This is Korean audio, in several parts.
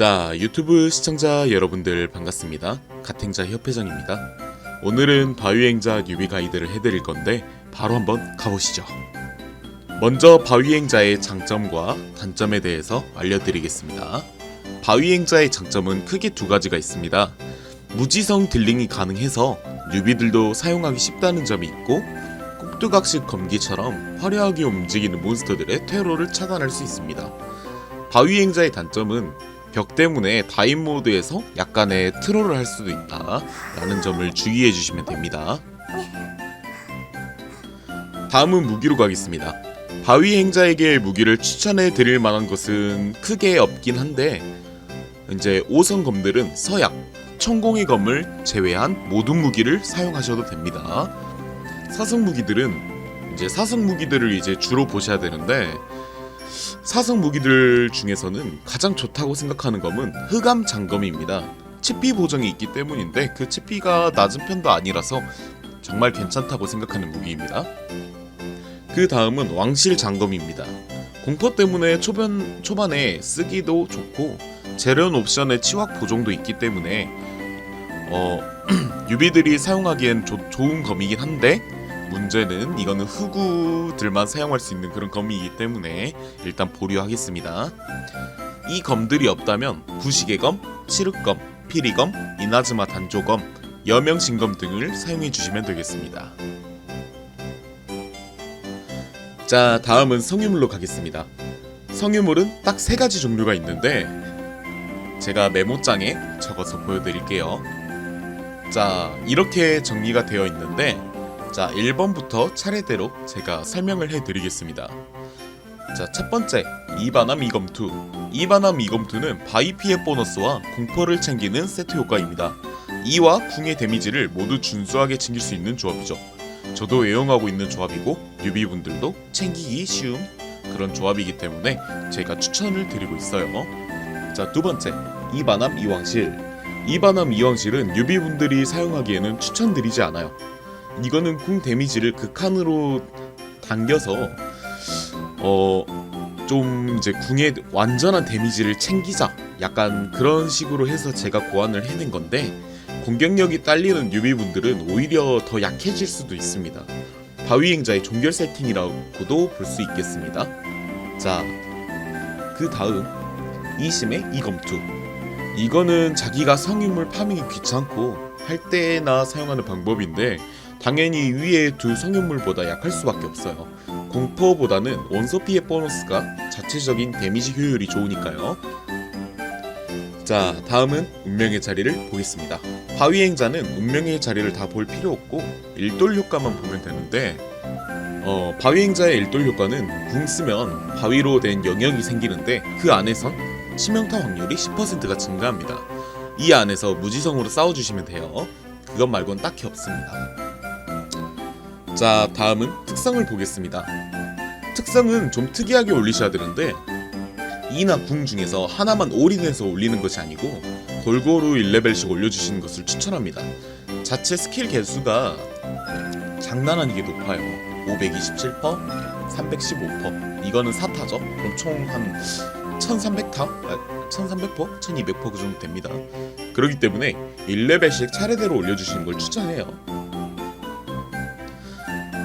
자, 유튜브 시청자 여러분들 반갑습니다. 갓행자 협회장입니다. 오늘은 바위행자 뉴비 가이드를 해드릴 건데 바로 한번 가보시죠. 먼저 바위행자의 장점과 단점에 대해서 알려드리겠습니다. 바위행자의 장점은 크게 두 가지가 있습니다. 무지성 딜링이 가능해서 뉴비들도 사용하기 쉽다는 점이 있고 꼭두각식 검기처럼 화려하게 움직이는 몬스터들의 퇴로를 차단할 수 있습니다. 바위행자의 단점은 벽 때문에 다인 모드에서 약간의 트롤을 할 수도 있다 라는 점을 주의해 주시면 됩니다. 다음은 무기로 가겠습니다. 바위 행자에게 무기를 추천해 드릴 만한 것은 크게 없긴 한데 이제 5성 검들은 서약, 천공의 검을 제외한 모든 무기를 사용하셔도 됩니다. 사성 무기들은 이제 사성 무기들을 이제 주로 보셔야 되는데 사성 무기들 중에서는 가장 좋다고 생각하는 검은 흑암 장검입니다. 치피 보정이 있기 때문인데 그 치피가 낮은 편도 아니라서 정말 괜찮다고 생각하는 무기입니다. 그 다음은 왕실 장검입니다. 공포 때문에 초반, 초반에 쓰기도 좋고 재련 옵션에 치확 보정도 있기 때문에 어, 유비들이 사용하기엔 조- 좋은 검이긴 한데 문제는 이거는 흑우들만 사용할 수 있는 그런 검이기 때문에 일단 보류하겠습니다. 이 검들이 없다면 부시계 검, 칠흑검, 피리검, 이나즈마 단조검, 여명신검 등을 사용해 주시면 되겠습니다. 자, 다음은 성유물로 가겠습니다. 성유물은 딱 세 가지 종류가 있는데 제가 메모장에 적어서 보여드릴게요. 자, 이렇게 정리가 되어 있는데 자, 1번부터 차례대로 제가 설명을 해드리겠습니다. 자, 첫 번째, 이반함 이검투. 이반함 이검투는 바이 피해 보너스와 공포를 챙기는 세트 효과입니다. 이와 궁의 데미지를 모두 준수하게 챙길 수 있는 조합이죠. 저도 애용하고 있는 조합이고 뉴비분들도 챙기기 쉬운 그런 조합이기 때문에 제가 추천을 드리고 있어요. 자, 두 번째, 이반함 이왕실. 이반함 이왕실은 뉴비분들이 사용하기에는 추천드리지 않아요. 이거는 궁 데미지를 극한으로 당겨서 어 좀 이제 궁의 완전한 데미지를 챙기자 약간 그런 식으로 해서 제가 고안을 해낸 건데 공격력이 딸리는 뉴비분들은 오히려 더 약해질 수도 있습니다. 바위행자의 종결 세팅이라고도 볼 수 있겠습니다. 자, 그 다음 이심의 이검투. 이거는 자기가 성인물 파밍이 귀찮고 할 때나 사용하는 방법인데 당연히 위에 두 성인물보다 약할 수밖에 없어요. 공포보다는 원소 피해 보너스가 자체적인 데미지 효율이 좋으니까요. 자, 다음은 운명의 자리를 보겠습니다. 바위행자는 운명의 자리를 다 볼 필요 없고 일돌 효과만 보면 되는데 어, 바위행자의 일돌 효과는 궁 쓰면 바위로 된 영역이 생기는데 그 안에선 치명타 확률이 10%가 증가합니다. 이 안에서 무지성으로 싸워주시면 돼요. 그것 말고는 딱히 없습니다. 자, 다음은 특성을 보겠습니다. 특성은 좀 특이하게 올리셔야 되는데 이나 궁 중에서 하나만 올인해서 올리는 것이 아니고 골고루 1레벨씩 올려주시는 것을 추천합니다. 자체 스킬 개수가 장난 아니게 높아요. 527%, 315%. 이거는 4타죠. 그럼 총 한 1300타? 아, 1300%? 1200%그 정도 됩니다. 그렇기 때문에 1레벨씩 차례대로 올려주시는 걸 추천해요.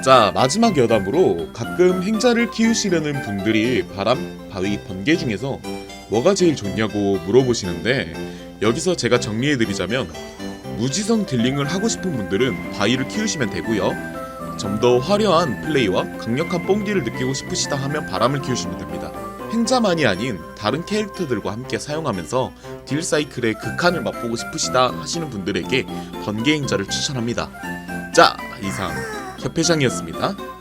자 마지막 여담으로 가끔 행자를 키우시려는 분들이 바람, 바위, 번개 중에서 뭐가 제일 좋냐고 물어보시는데 여기서 제가 정리해드리자면 무지성 딜링을 하고 싶은 분들은 바위를 키우시면 되고요. 좀 더 화려한 플레이와 강력한 뽕디를 느끼고 싶으시다 하면 바람을 키우시면 됩니다. 행자만이 아닌 다른 캐릭터들과 함께 사용하면서 딜 사이클의 극한을 맛보고 싶으시다 하시는 분들에게 번개 행자를 추천합니다. 자 이상 협회장이었습니다.